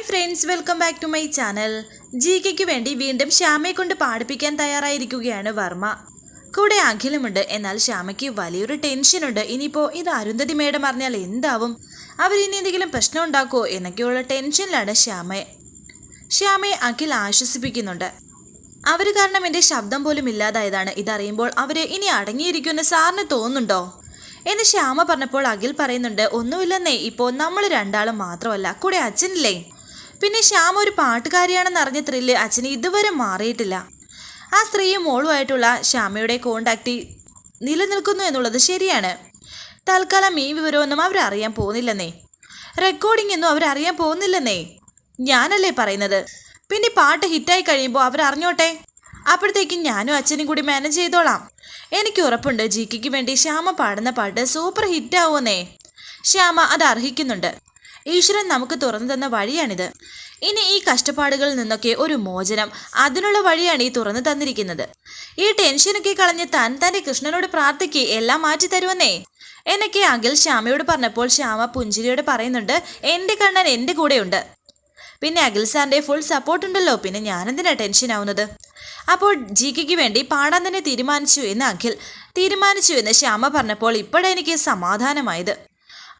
Hi friends welcome back to my channel G കെക്ക് വേണ്ടി വീണ്ടും ശ്യാമയെ കൊണ്ട് പാടിപ്പിക്കാൻ തയ്യാറായിരിക്കുകയാണ് വർമ്മ. കൂടെ അഖിലുമുണ്ട് എന്നാൽ ശ്യാമയ്ക്ക് വലിയൊരു ടെൻഷനുണ്ട്. ഇനിയിപ്പോൾ ഇത് അരുന്ധതി മേഡം അറിഞ്ഞാൽ എന്താവും? അവരിനി എന്തെങ്കിലും പ്രശ്നം ഉണ്ടാക്കുമോ എന്നൊക്കെയുള്ള ടെൻഷനിലാണ് ശ്യാമയെ ശ്യാമയെ അഖിൽ ആശ്വസിപ്പിക്കുന്നുണ്ട്. അവർ കാരണം എന്റെ ശബ്ദം പോലും ഇല്ലാതായതാണ്. ഇതറിയുമ്പോൾ അവർ ഇനി അടങ്ങിയിരിക്കുമെന്ന് സാറിന് തോന്നുന്നുണ്ടോ? എന്ന് ശ്യാമ പറഞ്ഞപ്പോൾ അഖിൽ പറയുന്നുണ്ട് ഒന്നുമില്ലെന്നേ ഇപ്പോൾ നമ്മൾ രണ്ടാളും മാത്രമല്ല. കൂടെ അച്ഛനില്ലേ? പിന്നെ ശ്യാമ ഒരു പാട്ടുകാരിയാണെന്ന് അറിഞ്ഞ ത്രില്ല് അച്ഛന് ഇതുവരെ മാറിയിട്ടില്ല. ആ സ്ത്രീയും മോളുമായിട്ടുള്ള ശ്യാമയുടെ കോണ്ടാക്റ്റ് നിലനിൽക്കുന്നു എന്നുള്ളത് ശരിയാണ്. തൽക്കാലം ഈ വിവരമൊന്നും അവരറിയാൻ പോകുന്നില്ലെന്നേ. റെക്കോർഡിംഗ് ഒന്നും അവരറിയാൻ പോകുന്നില്ലെന്നേ. ഞാനല്ലേ പറയുന്നത്. പിന്നെ പാട്ട് ഹിറ്റായി കഴിയുമ്പോൾ അവരറിഞ്ഞോട്ടെ അപ്പോഴത്തേക്കും ഞാനും അച്ഛനും കൂടി മാനേജ് ചെയ്തോളാം. എനിക്ക് ഉറപ്പുണ്ട് ജിക്കിക്ക് വേണ്ടി ശ്യാമ പാടുന്ന പാട്ട് സൂപ്പർ ഹിറ്റാവുമെന്നേ ശ്യാമ അത് അർഹിക്കുന്നുണ്ട്. ഈശ്വരൻ നമുക്ക് തുറന്നു തന്ന വഴിയാണിത്. ഇനി ഈ കഷ്ടപ്പാടുകളിൽ നിന്നൊക്കെ ഒരു മോചനം അതിനുള്ള വഴിയാണ് ഈ തുറന്നു തന്നിരിക്കുന്നത്. ഈ ടെൻഷനൊക്കെ കളഞ്ഞ് താൻ തന്റെ കൃഷ്ണനോട് പ്രാർത്ഥിക്ക് എല്ലാം മാറ്റി തരുമെന്നേ. എന്നൊക്കെ അഖിൽ ശ്യാമയോട് പറഞ്ഞപ്പോൾ ശ്യാമ പുഞ്ചിരിയോട് പറയുന്നുണ്ട് എന്റെ കണ്ണൻ എന്റെ കൂടെയുണ്ട്. പിന്നെ അഖിൽ സാറിന്റെ ഫുൾ സപ്പോർട്ട് ഉണ്ടല്ലോ പിന്നെ ഞാനെന്തിനാ ടെൻഷൻ ആവുന്നത്? അപ്പോൾ ജി കെക്ക് വേണ്ടി പാടാൻ തന്നെ തീരുമാനിച്ചു എന്ന് അഖിൽ തീരുമാനിച്ചു എന്ന് ശ്യാമ പറഞ്ഞപ്പോൾ ഇപ്പോഴെനിക്ക് സമാധാനമായത്.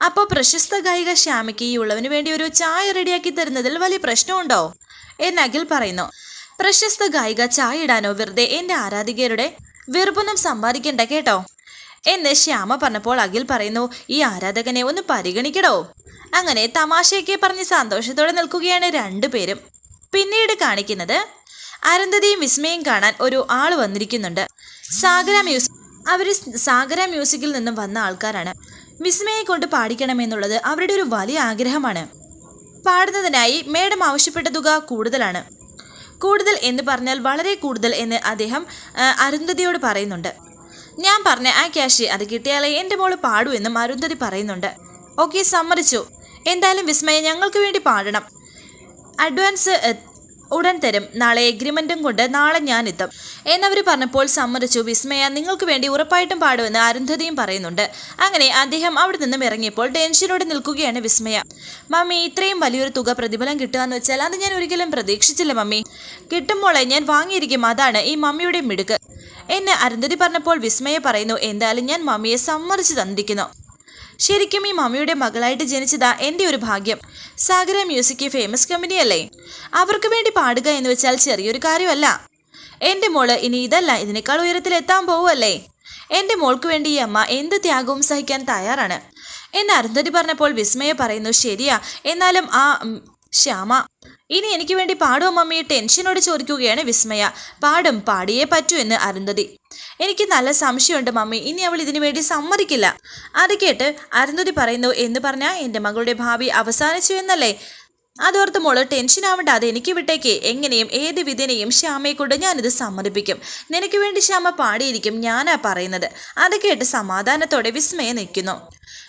അപ്പോൾ പ്രശസ്ത ഗായിക ശ്യാമയ്ക്ക് ഈ ഉള്ളവന് വേണ്ടി ഒരു ചായ റെഡിയാക്കി തരുന്നതിൽ വലിയ പ്രശ്നമുണ്ടോ? എന്ന് അഖിൽ പറയുന്നു. പ്രശസ്ത ഗായിക ചായ ഇടാനോ വെറുതെ എന്റെ ആരാധികരുടെ വെറുപ്പൊന്നും സമ്പാദിക്കണ്ട കേട്ടോ. എന്ന് ശ്യാമ പറഞ്ഞപ്പോൾ അഖിൽ പറയുന്നു ഈ ആരാധകനെ ഒന്ന് പരിഗണിക്കടോ? അങ്ങനെ തമാശയൊക്കെ പറഞ്ഞ് സന്തോഷത്തോടെ നിൽക്കുകയാണ് രണ്ടുപേരും പിന്നീട് കാണിക്കുന്നത് അരുന്ധതിയും വിസ്മയും കാണാൻ ഒരു ആൾ വന്നിരിക്കുന്നുണ്ട്. സാഗര മ്യൂസിക് അവർ സാഗര മ്യൂസിക്കിൽ നിന്നും വന്ന ആൾക്കാരാണ്. വിസ്മയെ കൊണ്ട് പാടിക്കണമെന്നുള്ളത് അവരുടെ ഒരു വലിയ ആഗ്രഹമാണ്. പാടുന്നതിനായി മേഡം ആവശ്യപ്പെട്ട തുക കൂടുതലാണ്. കൂടുതൽ എന്ന് പറഞ്ഞാൽ വളരെ കൂടുതൽ എന്ന് അദ്ദേഹം അരുന്ധതിയോട് പറയുന്നുണ്ട്. ഞാൻ പറഞ്ഞ ആ ക്യാഷ് അത് കിട്ടിയാലേ എന്റെ മോൾ പാടൂ എന്നും അരുന്ധതി പറയുന്നുണ്ട്. ഓക്കെ സമ്മതിച്ചു. എന്തായാലും വിസ്മയ ഞങ്ങൾക്ക് വേണ്ടി പാടണം. അഡ്വാൻസ് ഉടൻ തരും നാളെ എഗ്രിമെന്റും കൊണ്ട് നാളെ ഞാൻ എത്തും. എന്നവർ പറഞ്ഞപ്പോൾ സമ്മതിച്ചു. വിസ്മയ നിങ്ങൾക്ക് വേണ്ടി ഉറപ്പായിട്ടും പാടുമെന്ന് അരുന്ധതിയും പറയുന്നുണ്ട്. അങ്ങനെ അദ്ദേഹം അവിടെ നിന്നും ഇറങ്ങിയപ്പോൾ ടെൻഷനോടെ നിൽക്കുകയാണ് വിസ്മയ. മമ്മി ഇത്രയും വലിയൊരു തുക പ്രതിഫലം കിട്ടുക എന്ന് വെച്ചാൽ അത് ഞാൻ ഒരിക്കലും പ്രതീക്ഷിച്ചില്ല മമ്മി. കിട്ടുമ്പോളെ ഞാൻ വാങ്ങിയിരിക്കും. അതാണ് ഈ മമ്മിയുടെ മിടുക്ക്. എന്നെ അരുന്ധതി പറഞ്ഞപ്പോൾ വിസ്മയ പറയുന്നു എന്തായാലും ഞാൻ മമ്മിയെ സമ്മതിച്ചു തന്നിരിക്കുന്നു. ശരിക്കും ഈ മമ്മിയുടെ മകളായിട്ട് ജനിച്ചതാ എന്റെ ഒരു ഭാഗ്യം. സാഗര മ്യൂസിക് ഫേമസ് കമ്പനിയല്ലേ? അവർക്ക് വേണ്ടി പാടുക എന്ന് വെച്ചാൽ ചെറിയൊരു കാര്യമല്ല. എന്റെ മോൾ ഇനി ഇതല്ല ഇതിനേക്കാൾ ഉയരത്തിൽ എത്താൻ പോവുമല്ലേ എന്റെ മോൾക്ക് വേണ്ടി ഈ അമ്മ എന്ത് ത്യാഗവും സഹിക്കാൻ തയ്യാറാണ്. എന്ന് അരുന്ധതി പറഞ്ഞപ്പോൾ വിസ്മയ പറയുന്നു ശരിയാ എന്നാലും ആ ശ്യാമ ഇനി എനിക്ക് വേണ്ടി പാടുമോ മമ്മി ടെൻഷനോട് ചോദിക്കുകയാണ് വിസ്മയ. പാടും പാടിയേ പറ്റൂ എന്ന് അരുന്ധതി. എനിക്ക് നല്ല സംശയമുണ്ട് മമ്മി. ഇനി അവൾ ഇതിനു വേണ്ടി സമ്മതിക്കില്ല. അത് കേട്ട് അരുന്ധതി പറയുന്നു എന്ന് പറഞ്ഞാൽ എന്റെ മകളുടെ ഭാവി അവസാനിച്ചു എന്നല്ലേ? അതോർത്ത് മോൾ ടെൻഷൻ ആവണ്ട അത് എനിക്ക് വിട്ടേക്ക്. എങ്ങനെയും ഏത് വിധേനയും ശ്യാമയെ കൊണ്ട് ഞാനിത് സമ്മതിപ്പിക്കും. നിനക്ക് വേണ്ടി ശ്യാമ പാടിയിരിക്കും ഞാനാ പറയുന്നത്. അത് കേട്ട് സമാധാനത്തോടെ വിസ്മയ നിൽക്കുന്നു.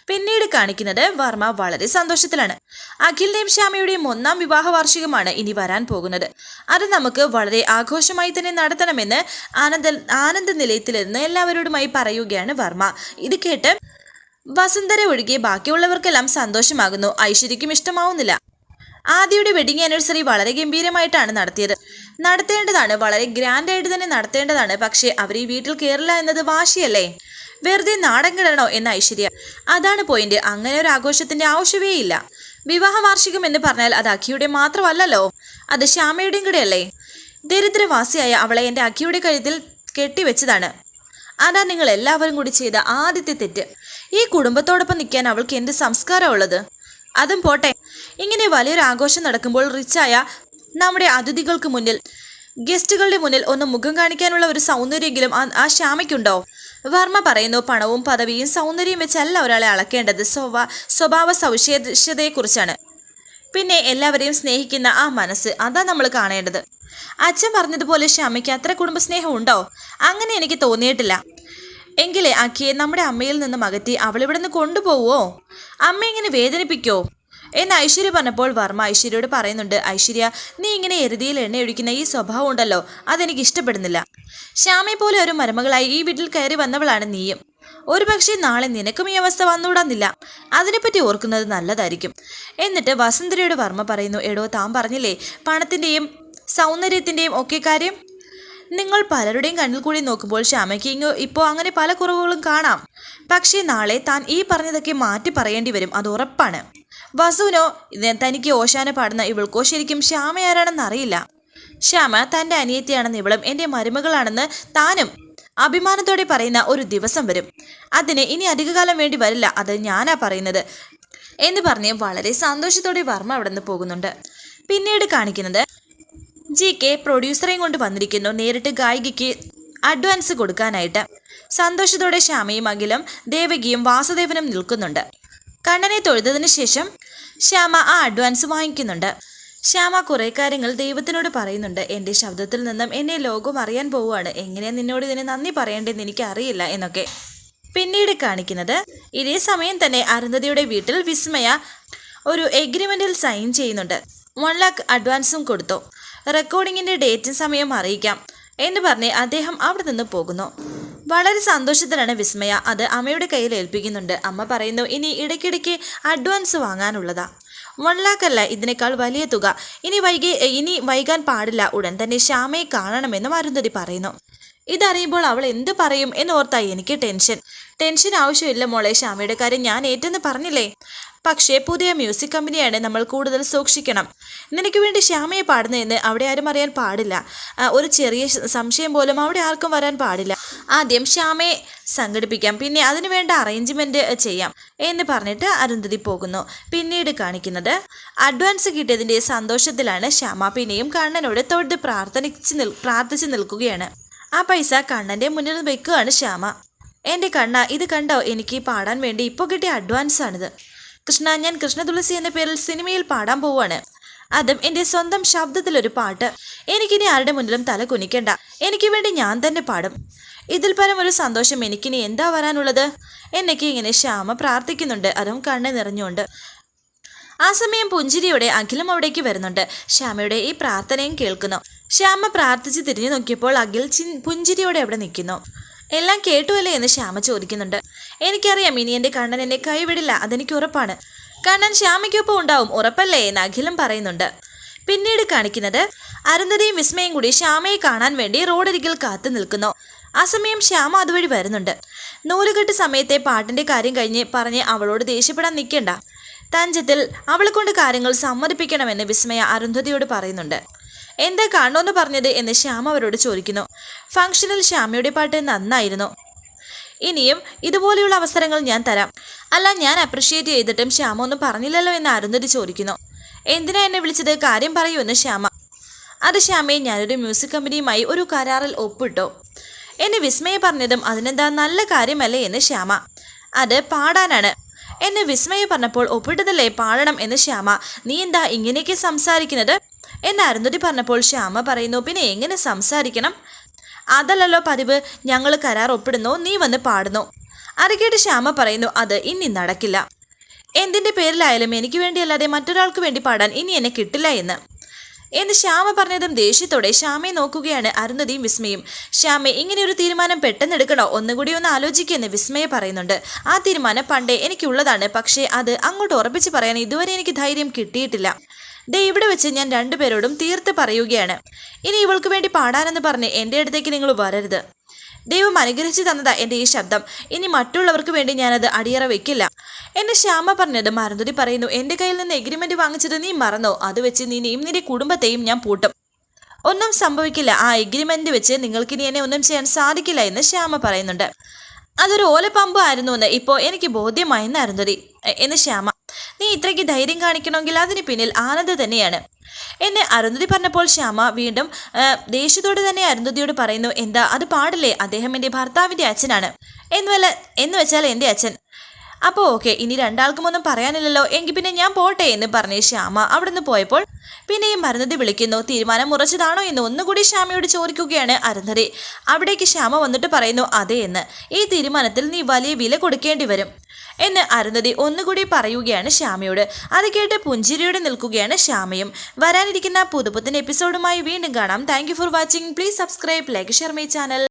പിന്നീട് കാണിക്കുന്നത് വർമ്മ വളരെ സന്തോഷത്തിലാണ്. അഖിലിന്റെയും ശ്യാമയുടെയും ഒന്നാം വിവാഹ വാർഷികമാണ് ഇനി വരാൻ പോകുന്നത്. അത് നമുക്ക് വളരെ ആഘോഷമായി തന്നെ നടത്തണമെന്ന് ആനന്ദ ആനന്ദ നിലയത്തിലിരുന്ന് എല്ലാവരോടുമായി പറയുകയാണ് വർമ്മ. ഇത് കേട്ട് വസുന്ധര ഒഴികെ ബാക്കിയുള്ളവർക്കെല്ലാം സന്തോഷമാകുന്നു. ഐശ്വര്യക്കും ഇഷ്ടമാവുന്നില്ല. ആദിയുടെ വെഡിങ് ആനിവേഴ്സറി വളരെ ഗംഭീരമായിട്ടാണ് നടത്തിയത്. നടത്തേണ്ടതാണ് വളരെ ഗ്രാൻഡ് ആയിട്ട് തന്നെ നടത്തേണ്ടതാണ് പക്ഷേ അവർ ഈ വീട്ടിൽ കയറില്ല എന്നത് വാശിയല്ലേ? വെറുതെ നാടൻ കിടണോ എന്ന ഐശ്വര്യ. അതാണ് പോയിന്റ് അങ്ങനെ ഒരു ആഘോഷത്തിന്റെ ആവശ്യമേ ഇല്ല വിവാഹ വാർഷികം എന്ന് പറഞ്ഞാൽ അത് അഖിയുടെ മാത്രമല്ലല്ലോ. അത് ശ്യാമയുടെയും കൂടെയല്ലേ? ദരിദ്രവാസിയായ അവളെ എന്റെ അഖിയുടെ കഴുത്തിൽ കെട്ടിവെച്ചതാണ്. അതാ നിങ്ങൾ എല്ലാവരും കൂടി ചെയ്ത ആദ്യത്തെ തെറ്റ്. ഈ കുടുംബത്തോടൊപ്പം നിൽക്കാൻ അവൾക്ക് എന്ത് സംസ്കാരമുള്ളത് അതും പോട്ടെ. ഇങ്ങനെ വലിയൊരു ആഘോഷം നടക്കുമ്പോൾ റിച്ചായ നമ്മുടെ അതിഥികൾക്ക് മുന്നിൽ ഗസ്റ്റുകളുടെ മുന്നിൽ ഒന്ന് മുഖം കാണിക്കാനുള്ള ഒരു സൗന്ദര്യമെങ്കിലും ആ- ശ്യാമയ്ക്കുണ്ടോ? വർമ്മ പറയുന്നു പണവും പദവിയും സൗന്ദര്യം വെച്ചല്ല ഒരാളെ അളക്കേണ്ടത്. സ്വഭാ സ്വഭാവ സവിശേഷതയെക്കുറിച്ചാണ്. പിന്നെ എല്ലാവരെയും സ്നേഹിക്കുന്ന ആ മനസ്സ് അതാ നമ്മൾ കാണേണ്ടത്. അച്ഛൻ പറഞ്ഞതുപോലെ ശ്യാമയ്ക്ക് അത്ര കുടുംബസ്നേഹം ഉണ്ടോ? അങ്ങനെ എനിക്ക് തോന്നിയിട്ടില്ല. എങ്കിലേ അക്കിയെ നമ്മുടെ അമ്മയിൽ നിന്നും അകറ്റി അവളിവിടെ നിന്ന് കൊണ്ടുപോവോ? അമ്മ ഇങ്ങനെ വേദനിപ്പിക്കോ? എന്ന് ഐശ്വര്യ പറഞ്ഞപ്പോൾ വർമ്മ ഐശ്വര്യയോട് പറയുന്നുണ്ട് ഐശ്വര്യ നീ ഇങ്ങനെ എരുതിയിൽ എണ്ണയൊഴിക്കുന്ന ഈ സ്വഭാവം ഉണ്ടല്ലോ അതെനിക്ക് ഇഷ്ടപ്പെടുന്നില്ല. ശ്യാമയെ പോലെ ഒരു മരുമകളായി ഈ വീട്ടിൽ കയറി വന്നവളാണ് നീയും. ഒരുപക്ഷെ നാളെ നിനക്കും ഈ അവസ്ഥ വന്നുകൂടാന്നില്ല. അതിനെപ്പറ്റി ഓർക്കുന്നത് നല്ലതായിരിക്കും. എന്നിട്ട് വസുന്ധരയുടെ വർമ്മ പറയുന്നു എടോ താൻ പറഞ്ഞില്ലേ പണത്തിന്റെയും സൗന്ദര്യത്തിന്റെയും ഒക്കെ കാര്യം? നിങ്ങൾ പലരുടെയും കണ്ണിൽ കൂടി നോക്കുമ്പോൾ ശ്യാമയ്ക്ക് ഇങ്ങ് ഇപ്പോൾ അങ്ങനെ പല കുറവുകളും കാണാം. പക്ഷേ നാളെ താൻ ഈ പറഞ്ഞതൊക്കെ മാറ്റി പറയേണ്ടി വരും അത് ഉറപ്പാണ്. വസുവിനോ തനിക്ക് ഓശാന പാടുന്ന ഇവൾക്കോ ശരിക്കും ശ്യാമയാരാണെന്ന് അറിയില്ല. ശ്യാമ തന്റെ അനിയത്തിയാണെന്ന് ഇവളും എന്റെ മരുമകളാണെന്ന് താനും അഭിമാനത്തോടെ പറയുന്ന ഒരു ദിവസം വരും. അതിന് ഇനി അധികകാലം വേണ്ടി വരില്ല അത് ഞാനാ പറയുന്നത് എന്ന് പറഞ്ഞ് വളരെ സന്തോഷത്തോടെ വർമ്മ അവിടെ നിന്ന് പോകുന്നുണ്ട്. പിന്നീട് കാണിക്കുന്നത് ജി കെ പ്രൊഡ്യൂസറെയും കൊണ്ട് വന്നിരിക്കുന്നു നേരിട്ട് ഗായികയ്ക്ക് അഡ്വാൻസ് കൊടുക്കാനായിട്ട്. സന്തോഷത്തോടെ ശ്യാമയും അഖിലും ദേവകിയും വാസുദേവനും നിൽക്കുന്നുണ്ട്. കണ്ണനെ തൊഴുതതിനു ശേഷം ശ്യാമ ആ അഡ്വാൻസ് വാങ്ങിക്കുന്നുണ്ട്. ശ്യാമ കുറേ കാര്യങ്ങൾ ദൈവത്തിനോട് പറയുന്നുണ്ട്. എന്റെ ശബ്ദത്തിൽ നിന്നും എന്നെ ലോകം അറിയാൻ പോവുകയാണ്. എങ്ങനെയാ നിന്നോട് ഇതിനെ നന്ദി പറയേണ്ടതെന്ന് എനിക്ക് അറിയില്ല എന്നൊക്കെ പിന്നീട് കാണിക്കുന്നത് ഇതേ സമയം തന്നെ അരുന്ധതിയുടെ വീട്ടിൽ വിസ്മയ ഒരു എഗ്രിമെന്റിൽ സൈൻ ചെയ്യുന്നുണ്ട്. വൺ ലാക്ക് അഡ്വാൻസും കൊടുത്തു. റെക്കോർഡിങ്ങിന്റെ ഡേറ്റും സമയം അറിയിക്കാം എന്ന് പറഞ്ഞ് അദ്ദേഹം അവിടെ നിന്ന് പോകുന്നു. വളരെ സന്തോഷത്തിലാണ് വിസ്മയ. അത് അമ്മയുടെ കയ്യിൽ ഏൽപ്പിക്കുന്നുണ്ട്. അമ്മ പറയുന്നു ഇനി ഇടയ്ക്കിടയ്ക്ക് അഡ്വാൻസ് വാങ്ങാനുള്ളതാ. വൺ ലാക്ക് അല്ല ഇതിനേക്കാൾ വലിയ തുക. ഇനി വൈകി ഇനി വൈകാൻ പാടില്ല. ഉടൻ തന്നെ ശ്യാമയെ കാണണമെന്നും അരുന്ധതി പറയുന്നു. ഇതറിയുമ്പോൾ അവൾ എന്ത് പറയും എന്നോർത്തായി എനിക്ക് ടെൻഷൻ. ടെൻഷൻ ആവശ്യമില്ല മോളെ ശ്യാമയുടെ കാര്യം ഞാൻ ഏറ്റെന്ന് പറഞ്ഞില്ലേ? പക്ഷേ പുതിയ മ്യൂസിക് കമ്പനിയാണ് നമ്മൾ കൂടുതൽ സൂക്ഷിക്കണം. നിനക്ക് വേണ്ടി ശ്യാമയെ പാടുന്നതെന്ന് അവിടെ ആരും അറിയാൻ പാടില്ല. ഒരു ചെറിയ സംശയം പോലും അവിടെ ആർക്കും വരാൻ പാടില്ല. ആദ്യം ശ്യാമയെ സംഘടിപ്പിക്കാം പിന്നെ അതിനു വേണ്ട അറേഞ്ച്മെന്റ് ചെയ്യാം എന്ന് പറഞ്ഞിട്ട് അരുന്ധതി പോകുന്നു. പിന്നീട് കാണിക്കുന്നത് അഡ്വാൻസ് കിട്ടിയതിന്റെ സന്തോഷത്തിലാണ് ശ്യാമ പിന്നെയും കണ്ണനോട് തൊഴുത് പ്രാർത്ഥനിച്ച് നിൽ പ്രാർത്ഥിച്ച് നിൽക്കുകയാണ്. ആ പൈസ കണ്ണന്റെ മുന്നിൽ വെക്കുകയാണ് ശ്യാമ. എന്റെ കണ്ണ ഇത് കണ്ടോ? എനിക്ക് പാടാൻ വേണ്ടി ഇപ്പോൾ കിട്ടിയ അഡ്വാൻസ് ആണിത്. കൃഷ്ണ ഞാൻ കൃഷ്ണതുളസി എന്ന പേരിൽ സിനിമയിൽ പാടാൻ പോവാണ് അതും എന്റെ സ്വന്തം ശബ്ദത്തിലൊരു പാട്ട്. എനിക്കിനി ആരുടെ മുന്നിലും തല കുനിക്കണ്ട. എനിക്ക് വേണ്ടി ഞാൻ തന്നെ പാടും. ഇതിൽ പരം ഒരു സന്തോഷം എനിക്കിനി എന്താ വരാനുള്ളത്? എന്നൊക്കെ ഇങ്ങനെ ശ്യാമ പ്രാർത്ഥിക്കുന്നുണ്ട്. അതും കണ്ണ് നിറഞ്ഞുകൊണ്ട്. ആ സമയം പുഞ്ചിരിയുടെ അഖിലം അവിടേക്ക് വരുന്നുണ്ട്. ശ്യാമയുടെ ഈ പ്രാർത്ഥനയും കേൾക്കുന്നു. ശ്യാമ പ്രാർത്ഥിച്ച് തിരിഞ്ഞു നോക്കിയപ്പോൾ അഖിൽ പുഞ്ചിരിയോടെ അവിടെ നിൽക്കുന്നു. എല്ലാം കേട്ടുവല്ലേ എന്ന് ശ്യാമ ചോദിക്കുന്നുണ്ട്. എനിക്കറിയാം ഇനി എന്റെ കണ്ണൻ എന്നെ കൈവിടില്ല. അതെനിക്ക് ഉറപ്പാണ്. കണ്ണൻ ശ്യാമയ്ക്കൊപ്പം ഉണ്ടാവും. ഉറപ്പല്ലേ എന്ന് അഖിലും പറയുന്നുണ്ട്. പിന്നീട് കാണിക്കുന്നത് അരുന്ധതിയും വിസ്മയും കൂടി ശ്യാമയെ കാണാൻ വേണ്ടി റോഡരികിൽ കാത്തു നിൽക്കുന്നു. ആ സമയം ശ്യാമ അതുവഴി വരുന്നുണ്ട്. നൂലുകെട്ട് സമയത്തെ പാട്ടിന്റെ കാര്യം കഴിഞ്ഞ് പറഞ്ഞ് അവളോട് ദേഷ്യപ്പെടാൻ നിൽക്കണ്ട. തഞ്ചത്തിൽ അവളെ കൊണ്ട് കാര്യങ്ങൾ സമ്മതിപ്പിക്കണമെന്ന് വിസ്മയ അരുന്ധതിയോട് പറയുന്നുണ്ട്. എന്താ കാണണമെന്ന് പറഞ്ഞത് എന്ന് ശ്യാമ അവരോട് ചോദിക്കുന്നു. ഫംഗ്ഷനിൽ ശ്യാമയുടെ പാട്ട് നന്നായിരുന്നു. ഇനിയും ഇതുപോലെയുള്ള അവസരങ്ങൾ ഞാൻ തരാം. അല്ല ഞാൻ അപ്രിഷ്യേറ്റ് ചെയ്തിട്ടും ശ്യാമ ഒന്നും പറഞ്ഞില്ലല്ലോ എന്ന് അരുന്ധതി ചോദിക്കുന്നു. എന്തിനാ എന്നെ വിളിച്ചത്? കാര്യം പറയൂ എന്ന് ശ്യാമ. അത് ശ്യാമയെ ഞാനൊരു മ്യൂസിക് കമ്പനിയുമായി ഒരു കരാറിൽ ഒപ്പിട്ടു. എന്നെ വിസ്മയ പറഞ്ഞതും അതിനെന്താ നല്ല കാര്യമല്ലേ എന്ന് ശ്യാമ. അത് പാടാനാണ്. എന്നെ വിസ്മയ പറഞ്ഞപ്പോൾ ഒപ്പിട്ടതല്ലേ പാടണം എന്ന് ശ്യാമ. നീ എന്താ ഇങ്ങനെയൊക്കെ സംസാരിക്കുന്നത്? എന്ന് അരുന്ധതി പറഞ്ഞപ്പോൾ ശ്യാമ പറയുന്നു പിന്നെ എങ്ങനെ സംസാരിക്കണം? അതല്ലല്ലോ പതിവ്. ഞങ്ങൾ കരാർ ഒപ്പിടുന്നു. നീ വന്ന് പാടുന്നു. അരക്കേട്ട് കേട്ട് ശ്യാമ പറയുന്നു അത് ഇനി നടക്കില്ല. എന്തിന്റെ പേരിലായാലും എനിക്ക് വേണ്ടിയല്ലാതെ മറ്റൊരാൾക്ക് വേണ്ടി പാടാൻ ഇനി എന്നെ കിട്ടില്ല എന്ന്. എന്ന് ശ്യാമ പറഞ്ഞതും ദേഷ്യത്തോടെ ശ്യാമയെ നോക്കുകയാണ് അരുന്ധതിയും വിസ്മയും. ശ്യാമെ ഇങ്ങനെ ഒരു തീരുമാനം പെട്ടെന്നെടുക്കണോ ഒന്നുകൂടി ഒന്ന് ആലോചിക്കുമെന്ന് വിസ്മയ പറയുന്നുണ്ട്. ആ തീരുമാനം പണ്ടേ എനിക്കുള്ളതാണ്. പക്ഷേ അത് അങ്ങോട്ട് ഉറപ്പിച്ച് പറയാൻ ഇതുവരെ എനിക്ക് ധൈര്യം കിട്ടിയിട്ടില്ല. ദേ ഇവിടെ വെച്ച് ഞാൻ രണ്ടുപേരോടും തീർത്ത് പറയുകയാണ്. ഇനി ഇവൾക്ക് വേണ്ടി പാടാനെന്ന് പറഞ്ഞ് എന്റെ അടുത്തേക്ക് നിങ്ങൾ വരരുത്. ദൈവം അനുഗ്രഹിച്ചു തന്നതാ എന്റെ ഈ ശബ്ദം. ഇനി മറ്റുള്ളവർക്ക് വേണ്ടി ഞാനത് അടിയറ വെക്കില്ല. എന്നെ ശ്യാമ പറഞ്ഞത് മരന്തുരി പറയുന്നു എന്റെ കയ്യിൽ നിന്ന് എഗ്രിമെന്റ് വാങ്ങിച്ചത് നീ മറന്നോ? അത് വെച്ച് നിന്നെയും നിന്റെ കുടുംബത്തെയും ഞാൻ പൂട്ടും. ഒന്നും സംഭവിക്കില്ല. ആ എഗ്രിമെന്റ് വെച്ച് നിങ്ങൾക്ക് ഇനി എന്നെ ഒന്നും ചെയ്യാൻ സാധിക്കില്ല എന്ന് ശ്യാമ പറയുന്നുണ്ട്. അതൊരു ഓലപ്പമ്പ് ആയിരുന്നു എന്ന് ഇപ്പോൾ എനിക്ക് ബോധ്യമായെന്ന് അരുന്ധതി എന്ന് ശ്യാമ നീ ഇത്രയ്ക്ക് ധൈര്യം കാണിക്കണമെങ്കിൽ അതിന് പിന്നിൽ ആനന്ദ് തന്നെയാണ്. എന്നെ അരുന്ധതി പറഞ്ഞപ്പോൾ ശ്യാമ വീണ്ടും ദേഷ്യത്തോട് തന്നെ അരുന്ധതിയോട് പറയുന്നു എന്താ അത് പാടില്ലേ? അദ്ദേഹം എന്റെ ഭർത്താവിന്റെ അച്ഛനാണ്. എന്നുവല്ല എന്ന് വെച്ചാൽ എന്റെ അച്ഛൻ. അപ്പോൾ ഓക്കെ ഇനി രണ്ടാൾക്കും ഒന്നും പറയാനില്ലല്ലോ. എങ്കിൽ പിന്നെ ഞാൻ പോട്ടെ എന്ന് പറഞ്ഞ് ശ്യാമ അവിടുന്ന് പോയപ്പോൾ പിന്നെയും അരുന്ധതി വിളിക്കുന്നു തീരുമാനം ഉറച്ചതാണോ എന്ന് ഒന്നുകൂടി ശ്യാമയോട് ചോദിക്കുകയാണ് അരുന്ധതി. അവിടേക്ക് ശ്യാമ വന്നിട്ട് പറയുന്നു അതെ എന്ന്. ഈ തീരുമാനത്തിൽ നീ വലിയ വില കൊടുക്കേണ്ടി വരും. എന്ന് അരുന്ധതി ഒന്നുകൂടി പറയുകയാണ് ശ്യാമയോട്. അത് കേട്ട് പുഞ്ചിരിയോടെ നിൽക്കുകയാണ് ശ്യാമയും. വരാനിരിക്കുന്ന പുതുപുത്തൻ എപ്പിസോഡുമായി വീണ്ടും കാണാം. Thank for watching please subscribe like share my channel